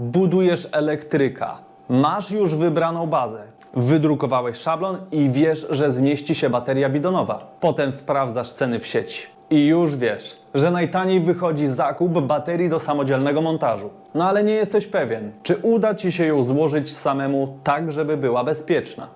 Budujesz elektryka. Masz już wybraną bazę. Wydrukowałeś szablon i wiesz, że zmieści się bateria bidonowa. Potem sprawdzasz ceny w sieci. I już wiesz, że najtaniej wychodzi zakup baterii do samodzielnego montażu. No ale nie jesteś pewien, czy uda Ci się ją złożyć samemu tak, żeby była bezpieczna.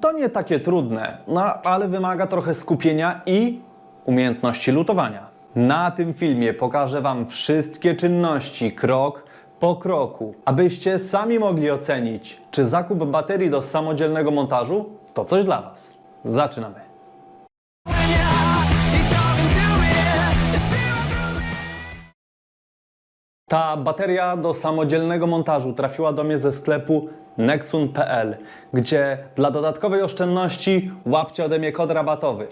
To nie takie trudne, no ale wymaga trochę skupienia i umiejętności lutowania. Na tym filmie pokażę Wam wszystkie czynności krok po kroku, abyście sami mogli ocenić, czy zakup baterii do samodzielnego montażu to coś dla Was. Zaczynamy. Ta bateria do samodzielnego montażu trafiła do mnie ze sklepu nexun.pl, gdzie dla dodatkowej oszczędności łapcie ode mnie kod rabatowy.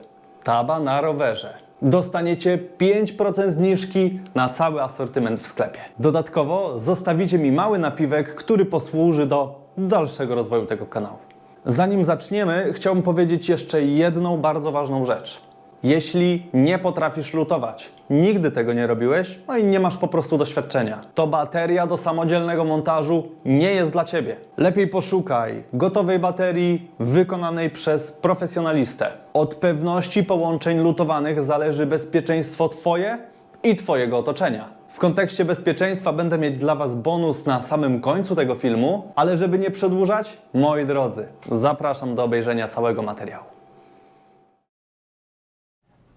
Taba na rowerze. Dostaniecie 5% zniżki na cały asortyment w sklepie. Dodatkowo zostawicie mi mały napiwek, który posłuży do dalszego rozwoju tego kanału. Zanim zaczniemy, chciałbym powiedzieć jeszcze jedną bardzo ważną rzecz. Jeśli nie potrafisz lutować, nigdy tego nie robiłeś, no i nie masz po prostu doświadczenia, to bateria do samodzielnego montażu nie jest dla Ciebie. Lepiej poszukaj gotowej baterii wykonanej przez profesjonalistę. Od pewności połączeń lutowanych zależy bezpieczeństwo Twoje i Twojego otoczenia. W kontekście bezpieczeństwa będę mieć dla Was bonus na samym końcu tego filmu, ale żeby nie przedłużać, moi drodzy, zapraszam do obejrzenia całego materiału.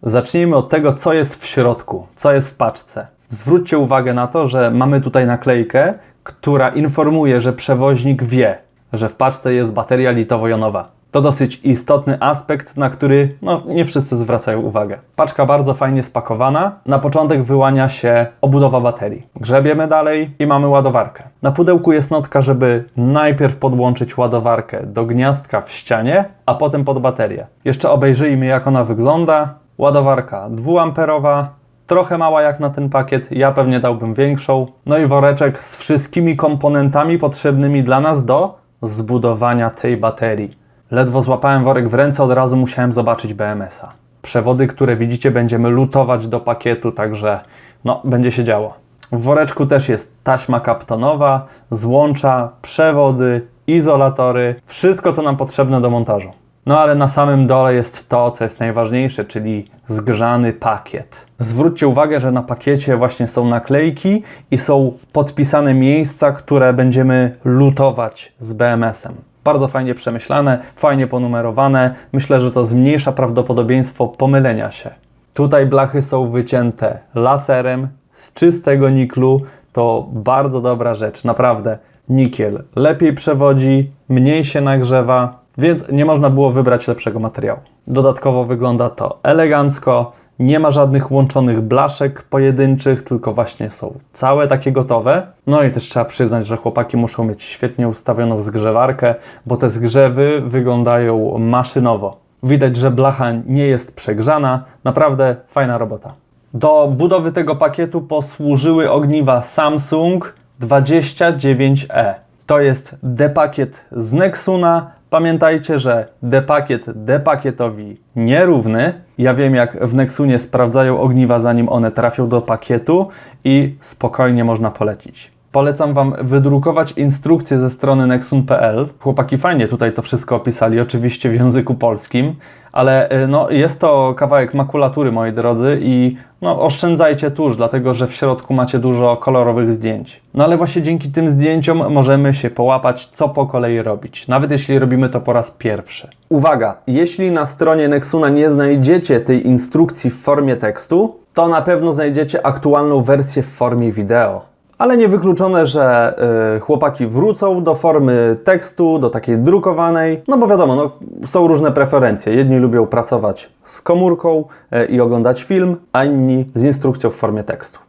Zacznijmy od tego, co jest w środku, co jest w paczce. Zwróćcie uwagę na to, że mamy tutaj naklejkę, która informuje, że przewoźnik wie, że w paczce jest bateria litowo-jonowa. To dosyć istotny aspekt, na który no, nie wszyscy zwracają uwagę. Paczka bardzo fajnie spakowana. Na początek wyłania się obudowa baterii. Grzebiemy dalej i mamy ładowarkę. Na pudełku jest notka, żeby najpierw podłączyć ładowarkę do gniazdka w ścianie, a potem pod baterię. Jeszcze obejrzyjmy, jak ona wygląda. Ładowarka 2A, trochę mała jak na ten pakiet, ja pewnie dałbym większą. No i woreczek z wszystkimi komponentami potrzebnymi dla nas do zbudowania tej baterii. Ledwo złapałem worek w ręce, od razu musiałem zobaczyć BMS-a. Przewody, które widzicie, będziemy lutować do pakietu, także no, będzie się działo. W woreczku też jest taśma kaptonowa, złącza, przewody, izolatory, wszystko co nam potrzebne do montażu. No ale na samym dole jest to, co jest najważniejsze, czyli zgrzany pakiet. Zwróćcie uwagę, że na pakiecie właśnie są naklejki i są podpisane miejsca, które będziemy lutować z BMS-em. Bardzo fajnie przemyślane, fajnie ponumerowane. Myślę, że to zmniejsza prawdopodobieństwo pomylenia się. Tutaj blachy są wycięte laserem z czystego niklu. To bardzo dobra rzecz, naprawdę. Nikiel lepiej przewodzi, mniej się nagrzewa, więc nie można było wybrać lepszego materiału. Dodatkowo wygląda to elegancko, nie ma żadnych łączonych blaszek pojedynczych, tylko właśnie są całe takie gotowe. No i też trzeba przyznać, że chłopaki muszą mieć świetnie ustawioną zgrzewarkę, bo te zgrzewy wyglądają maszynowo. Widać, że blacha nie jest przegrzana, naprawdę fajna robota. Do budowy tego pakietu posłużyły ogniwa Samsung 29E. To jest D-pakiet z Nexuna. Pamiętajcie, że D-pakiet D-pakietowi nierówny. Ja wiem, jak w Nexunie sprawdzają ogniwa, zanim one trafią do pakietu i spokojnie można polecić. Polecam Wam wydrukować instrukcję ze strony nexun.pl. Chłopaki fajnie tutaj to wszystko opisali, oczywiście w języku polskim, ale y, no, jest to kawałek makulatury, moi drodzy, i no, oszczędzajcie tusz, dlatego że w środku macie dużo kolorowych zdjęć. No ale właśnie dzięki tym zdjęciom możemy się połapać, co po kolei robić, nawet jeśli robimy to po raz pierwszy. Uwaga, jeśli na stronie Nexuna nie znajdziecie tej instrukcji w formie tekstu, to na pewno znajdziecie aktualną wersję w formie wideo. Ale niewykluczone, że y, chłopaki wrócą do formy tekstu, do takiej drukowanej, no bo wiadomo, no, są różne preferencje. Jedni lubią pracować z komórką y, i oglądać film, a inni z instrukcją w formie tekstu.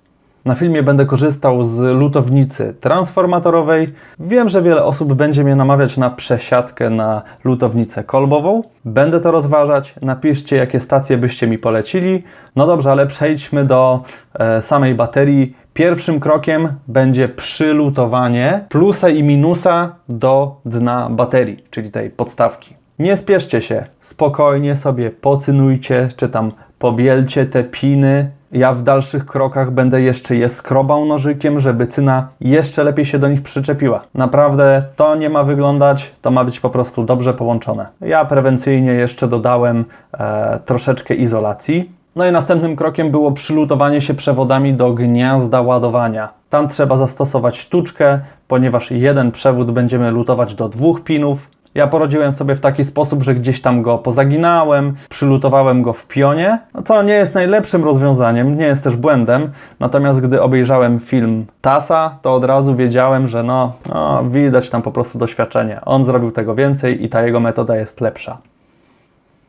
Na filmie będę korzystał z lutownicy transformatorowej. Wiem, że wiele osób będzie mnie namawiać na przesiadkę na lutownicę kolbową. Będę to rozważać. Napiszcie, jakie stacje byście mi polecili. No dobrze, ale przejdźmy do e, samej baterii. Pierwszym krokiem będzie przylutowanie plusa i minusa do dna baterii, czyli tej podstawki. Nie spieszcie się, spokojnie sobie pocynujcie, czy tam pobielcie te piny, Ja w dalszych krokach będę jeszcze je skrobał nożykiem, żeby cyna jeszcze lepiej się do nich przyczepiła. Naprawdę to nie ma wyglądać, to ma być po prostu dobrze połączone. Ja prewencyjnie jeszcze dodałem e, troszeczkę izolacji. No i następnym krokiem było przylutowanie się przewodami do gniazda ładowania. Tam trzeba zastosować sztuczkę, ponieważ jeden przewód będziemy lutować do dwóch pinów. Ja porodziłem sobie w taki sposób, że gdzieś tam go pozaginałem, przylutowałem go w pionie, co nie jest najlepszym rozwiązaniem, nie jest też błędem. Natomiast gdy obejrzałem film Tasa, to od razu wiedziałem, że no, no widać tam po prostu doświadczenie. On zrobił tego więcej i ta jego metoda jest lepsza.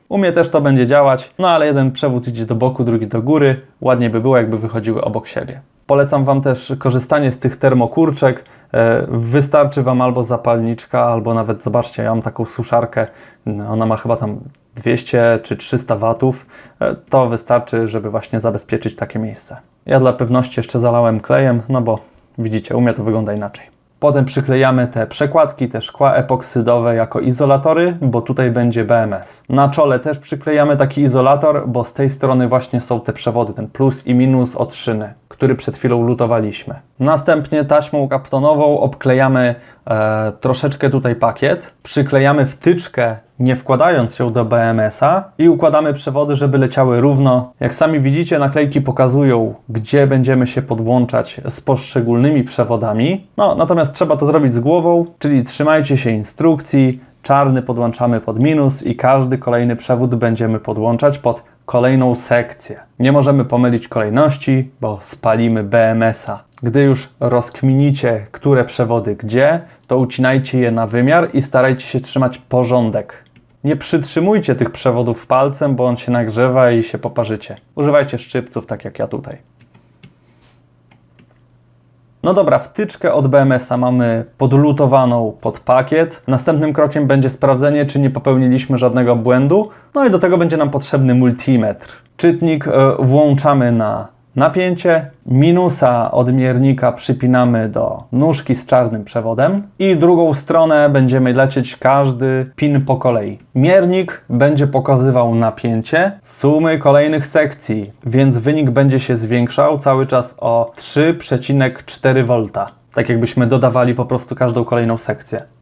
U mnie też to będzie działać, no ale jeden przewód idzie do boku, drugi do góry. Ładnie by było, jakby wychodziły obok siebie. Polecam Wam też korzystanie z tych termokurczek. E, Wystarczy Wam albo zapalniczka, albo nawet, zobaczcie, ja mam taką suszarkę, ona ma chyba tam 200 czy 300 watów. E, To wystarczy, żeby właśnie zabezpieczyć takie miejsce. Ja dla pewności jeszcze zalałem klejem, no bo widzicie, u mnie to wygląda inaczej. Potem przyklejamy te przekładki, te szkła epoksydowe jako izolatory, bo tutaj będzie BMS. Na czole też przyklejamy taki izolator, bo z tej strony właśnie są te przewody, ten plus i minus od szyny, który przed chwilą lutowaliśmy. Następnie taśmą kaptonową obklejamy e, troszeczkę tutaj pakiet, przyklejamy wtyczkę, nie wkładając ją do BMS-a i układamy przewody, żeby leciały równo. Jak sami widzicie, naklejki pokazują, gdzie będziemy się podłączać z poszczególnymi przewodami. No, natomiast trzeba to zrobić z głową, czyli trzymajcie się instrukcji, czarny podłączamy pod minus i każdy kolejny przewód będziemy podłączać pod kolejną sekcję. Nie możemy pomylić kolejności, bo spalimy BMS-a. Gdy już rozkminicie, które przewody gdzie, to ucinajcie je na wymiar i starajcie się trzymać porządek. Nie przytrzymujcie tych przewodów palcem, bo on się nagrzewa i się poparzycie. Używajcie szczypców, tak jak ja tutaj. No dobra, wtyczkę od BMS-a mamy podlutowaną pod pakiet. Następnym krokiem będzie sprawdzenie, czy nie popełniliśmy żadnego błędu. No i do tego będzie nam potrzebny multimetr. Czytnik e, włączamy na napięcie, minusa odmiernika przypinamy do nóżki z czarnym przewodem i drugą stronę będziemy lecieć każdy pin po kolei. Miernik będzie pokazywał napięcie sumy kolejnych sekcji, więc wynik będzie się zwiększał cały czas o 3,4 V. Tak jakbyśmy dodawali po prostu każdą kolejną sekcję.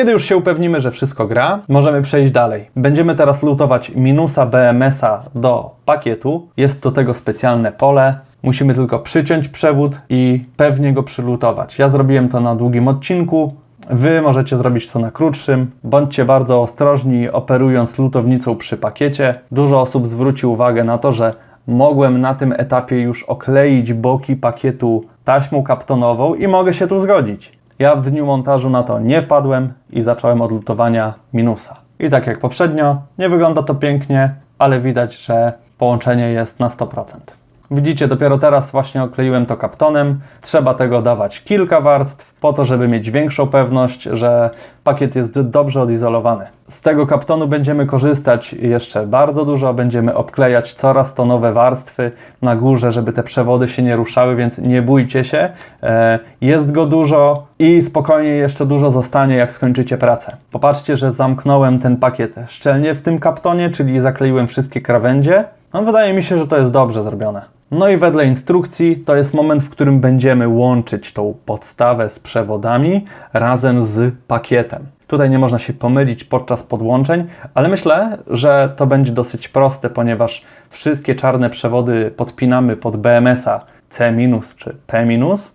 Kiedy już się upewnimy, że wszystko gra, możemy przejść dalej. Będziemy teraz lutować minusa BMS-a do pakietu. Jest do tego specjalne pole. Musimy tylko przyciąć przewód i pewnie go przylutować. Ja zrobiłem to na długim odcinku. Wy możecie zrobić to na krótszym. Bądźcie bardzo ostrożni operując lutownicą przy pakiecie. Dużo osób zwróci uwagę na to, że mogłem na tym etapie już okleić boki pakietu taśmą kaptonową i mogę się tu zgodzić. Ja w dniu montażu na to nie wpadłem i zacząłem od lutowania minusa. I tak jak poprzednio, nie wygląda to pięknie, ale widać, że połączenie jest na 100%. Widzicie, dopiero teraz właśnie okleiłem to kaptonem. Trzeba tego dawać kilka warstw po to, żeby mieć większą pewność, że pakiet jest dobrze odizolowany. Z tego kaptonu będziemy korzystać jeszcze bardzo dużo. Będziemy obklejać coraz to nowe warstwy na górze, żeby te przewody się nie ruszały, więc nie bójcie się. E, Jest go dużo i spokojnie jeszcze dużo zostanie, jak skończycie pracę. Popatrzcie, że zamknąłem ten pakiet szczelnie w tym kaptonie, czyli zakleiłem wszystkie krawędzie. No, wydaje mi się, że to jest dobrze zrobione. No i wedle instrukcji to jest moment, w którym będziemy łączyć tą podstawę z przewodami razem z pakietem. Tutaj nie można się pomylić podczas podłączeń, ale myślę, że to będzie dosyć proste, ponieważ wszystkie czarne przewody podpinamy pod BMS-a C- czy P-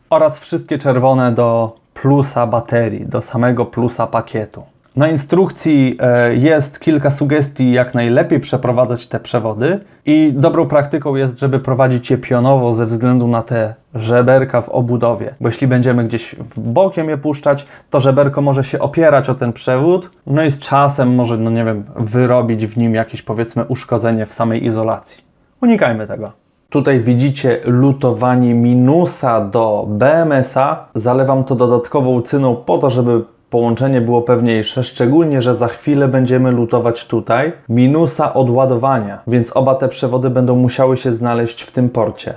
oraz wszystkie czerwone do plusa baterii, do samego plusa pakietu. Na instrukcji e, jest kilka sugestii, jak najlepiej przeprowadzać te przewody, i dobrą praktyką jest, żeby prowadzić je pionowo ze względu na te żeberka w obudowie. Bo jeśli będziemy gdzieś w bokiem je puszczać, to żeberko może się opierać o ten przewód, no i z czasem może, no nie wiem, wyrobić w nim jakieś powiedzmy uszkodzenie w samej izolacji. Unikajmy tego. Tutaj widzicie lutowanie minusa do BMS-a. Zalewam to dodatkową cyną po to, żeby połączenie było pewniejsze, szczególnie, że za chwilę będziemy lutować tutaj minusa od ładowania, więc oba te przewody będą musiały się znaleźć w tym porcie.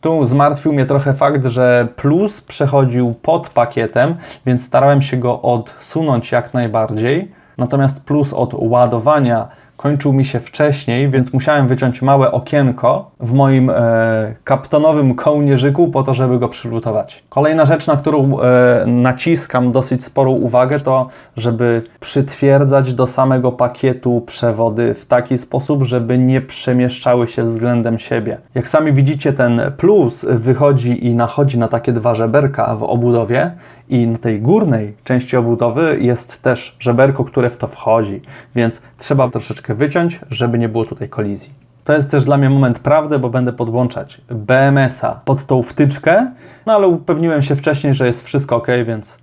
Tu zmartwił mnie trochę fakt, że plus przechodził pod pakietem, więc starałem się go odsunąć jak najbardziej. Natomiast plus od ładowania kończył mi się wcześniej, więc musiałem wyciąć małe okienko w moim e, kaptonowym kołnierzyku po to, żeby go przylutować. Kolejna rzecz, na którą e, naciskam dosyć sporą uwagę, to żeby przytwierdzać do samego pakietu przewody w taki sposób, żeby nie przemieszczały się względem siebie. Jak sami widzicie, ten plus wychodzi i nachodzi na takie dwa żeberka w obudowie i na tej górnej części obudowy jest też żeberko, które w to wchodzi, więc trzeba troszeczkę wyciąć, żeby nie było tutaj kolizji. To jest też dla mnie moment prawdy, bo będę podłączać BMS-a pod tą wtyczkę, no ale upewniłem się wcześniej, że jest wszystko ok, więc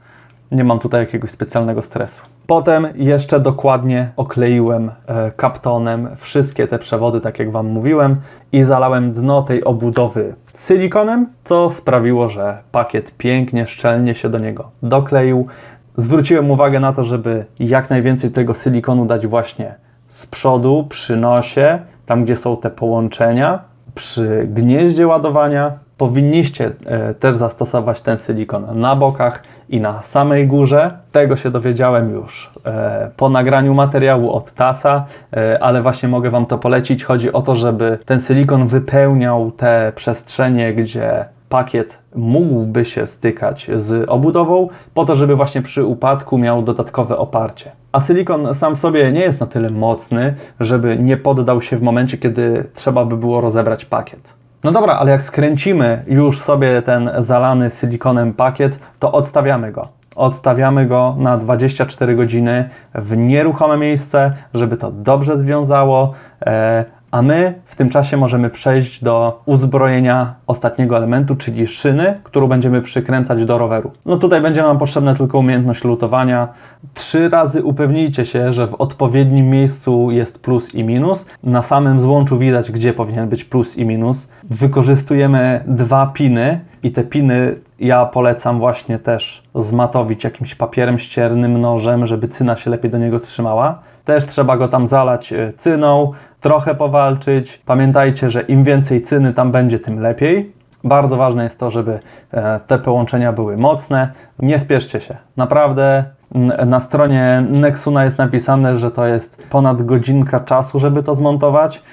nie mam tutaj jakiegoś specjalnego stresu. Potem jeszcze dokładnie okleiłem e, kaptonem wszystkie te przewody, tak jak Wam mówiłem, i zalałem dno tej obudowy silikonem, co sprawiło, że pakiet pięknie, szczelnie się do niego dokleił. Zwróciłem uwagę na to, żeby jak najwięcej tego silikonu dać właśnie z przodu, przy nosie, tam gdzie są te połączenia, przy gnieździe ładowania. Powinniście e, też zastosować ten silikon na bokach i na samej górze. Tego się dowiedziałem już e, po nagraniu materiału od TASA, e, ale właśnie mogę Wam to polecić. Chodzi o to, żeby ten silikon wypełniał te przestrzenie, gdzie pakiet mógłby się stykać z obudową, po to, żeby właśnie przy upadku miał dodatkowe oparcie. A silikon sam sobie nie jest na tyle mocny, żeby nie poddał się w momencie, kiedy trzeba by było rozebrać pakiet. No dobra, ale jak skręcimy już sobie ten zalany silikonem pakiet, to odstawiamy go. Odstawiamy go na 24 godziny w nieruchome miejsce, żeby to dobrze związało. A my w tym czasie możemy przejść do uzbrojenia ostatniego elementu, czyli szyny, którą będziemy przykręcać do roweru. No tutaj będzie nam potrzebna tylko umiejętność lutowania. Trzy razy upewnijcie się, że w odpowiednim miejscu jest plus i minus. Na samym złączu widać, gdzie powinien być plus i minus. Wykorzystujemy dwa piny i te piny ja polecam właśnie też zmatowić jakimś papierem ściernym, nożem, żeby cyna się lepiej do niego trzymała. Też trzeba go tam zalać e, cyną, trochę powalczyć. Pamiętajcie, że im więcej cyny tam będzie, tym lepiej. Bardzo ważne jest to, żeby e, te połączenia były mocne. Nie spieszcie się. Naprawdę na stronie Nexuna jest napisane, że to jest ponad godzinka czasu, żeby to zmontować,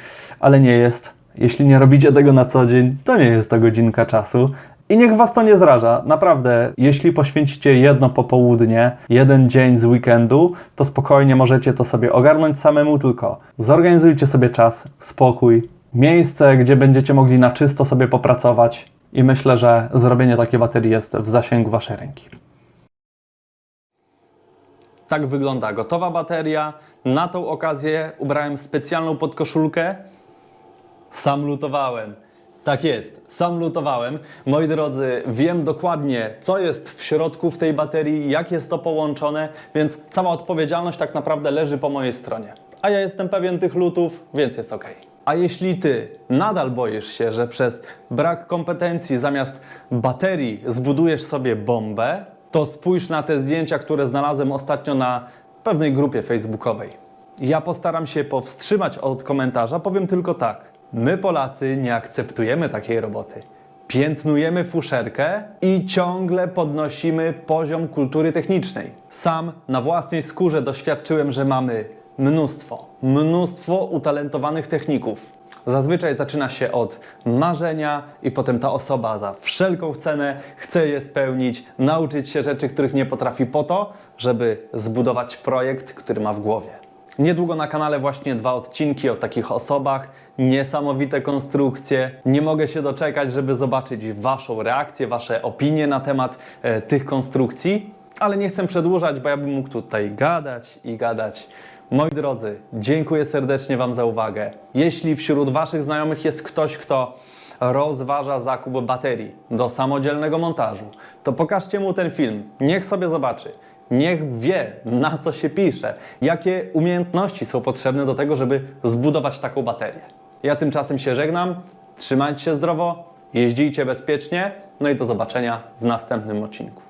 ale nie jest. Jeśli nie robicie tego na co dzień, to nie jest to godzinka czasu. I niech Was to nie zraża. Naprawdę, jeśli poświęcicie jedno popołudnie, jeden dzień z weekendu, to spokojnie możecie to sobie ogarnąć samemu, tylko zorganizujcie sobie czas, spokój, miejsce, gdzie będziecie mogli na czysto sobie popracować. I myślę, że zrobienie takiej baterii jest w zasięgu Waszej ręki. Tak wygląda gotowa bateria. Na tą okazję ubrałem specjalną podkoszulkę. Sam lutowałem. Tak jest, sam lutowałem. Moi drodzy, wiem dokładnie, co jest w środku w tej baterii, jak jest to połączone, więc cała odpowiedzialność tak naprawdę leży po mojej stronie. A ja jestem pewien tych lutów, więc jest ok. A jeśli ty nadal boisz się, że przez brak kompetencji zamiast baterii zbudujesz sobie bombę, to spójrz na te zdjęcia, które znalazłem ostatnio na pewnej grupie facebookowej. Ja postaram się powstrzymać od komentarza, powiem tylko tak. My Polacy nie akceptujemy takiej roboty. Piętnujemy fuszerkę i ciągle podnosimy poziom kultury technicznej. Sam na własnej skórze doświadczyłem, że mamy mnóstwo, mnóstwo utalentowanych techników. Zazwyczaj zaczyna się od marzenia i potem ta osoba za wszelką cenę chce je spełnić, nauczyć się rzeczy, których nie potrafi po to, żeby zbudować projekt, który ma w głowie. Niedługo na kanale właśnie dwa odcinki o takich osobach, niesamowite konstrukcje. Nie mogę się doczekać, żeby zobaczyć Waszą reakcję, Wasze opinie na temat e, tych konstrukcji, ale nie chcę przedłużać, bo ja bym mógł tutaj gadać i gadać. Moi drodzy, dziękuję serdecznie Wam za uwagę. Jeśli wśród Waszych znajomych jest ktoś, kto rozważa zakup baterii do samodzielnego montażu, to pokażcie mu ten film. Niech sobie zobaczy. Niech wie, na co się pisze, jakie umiejętności są potrzebne do tego, żeby zbudować taką baterię. Ja tymczasem się żegnam, trzymajcie się zdrowo, jeździcie bezpiecznie, no i do zobaczenia w następnym odcinku.